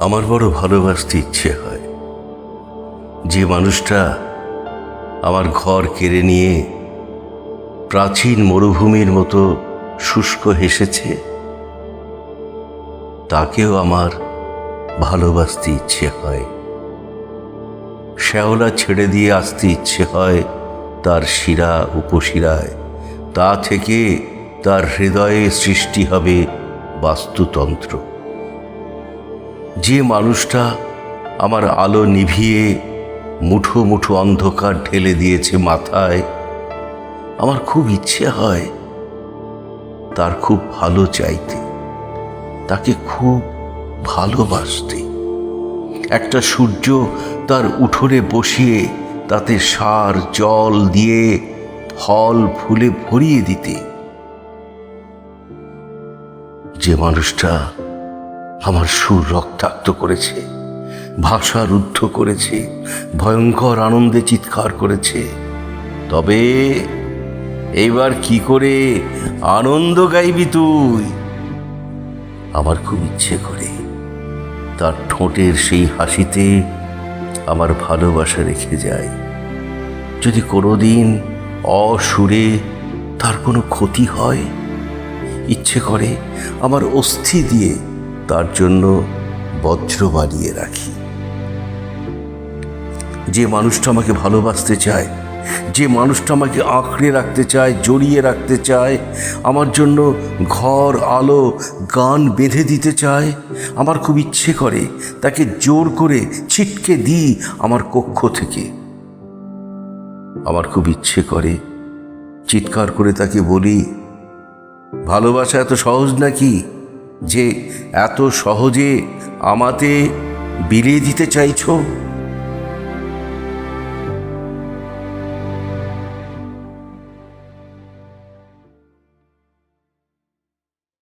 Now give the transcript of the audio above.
আমার বড় ভালোবাসতে ইচ্ছে হয়। যে মানুষটা আমার ঘর কেড়ে নিয়ে প্রাচীন মরুভূমির মতো শুষ্ক হেসেছে, তাকেও আমার ভালোবাসতে ইচ্ছে হয়। শ্যাওলা ছেড়ে দিয়ে আসতে ইচ্ছে হয় তার শিরা উপশিরায়। তা থেকে তার হৃদয়ে সৃষ্টি হবে বাস্তুতন্ত্র। যে মানুষটা আমার আলো নিভিয়ে মুঠো মুঠো অন্ধকার ঢেলে দিয়েছে মাথায়, আমার খুব ইচ্ছে হয় তার খুব ভালো চাইতে, তাকে খুব ভালোবাসতে। একটা সূর্য তার উঠোনে বসিয়ে তাতে সার, জল দিয়ে ফল, ফুলে ভরিয়ে দিতে। যে মানুষটা আমার সুর রক্তাক্ত করেছে, ভাষা রুদ্ধ করেছে, ভয়ঙ্কর আনন্দে চিৎকার করেছে। তবে এবার কি করে আনন্দ গাইবি তুই? আমার খুব ইচ্ছে করে, তার ঠোঁটের সেই হাসিতে আমার ভালোবাসা রেখে যায়। যদি কোনোদিন অসুরে তার কোনো ক্ষতি হয়, ইচ্ছে করে আমার অস্থি দিয়ে তার জন্য বজ্র বানিয়ে রাখি। যে মানুষটা আমাকে ভালোবাসতে চায়, যে মানুষটা আমাকে আঁকড়ে রাখতে চায়, জড়িয়ে রাখতে চায়, আমার জন্য ঘর, আলো, গান বেঁধে দিতে চায়, আমার খুব ইচ্ছে করে তাকে জোর করে ছিটকে দিই আমার কক্ষ থেকে। আমার খুব ইচ্ছে করে চিৎকার করে তাকে বলি, ভালোবাসা এত সহজ নাকি? যে এত সহজে আমাতে বিলিয়ে দিতে চাইছো?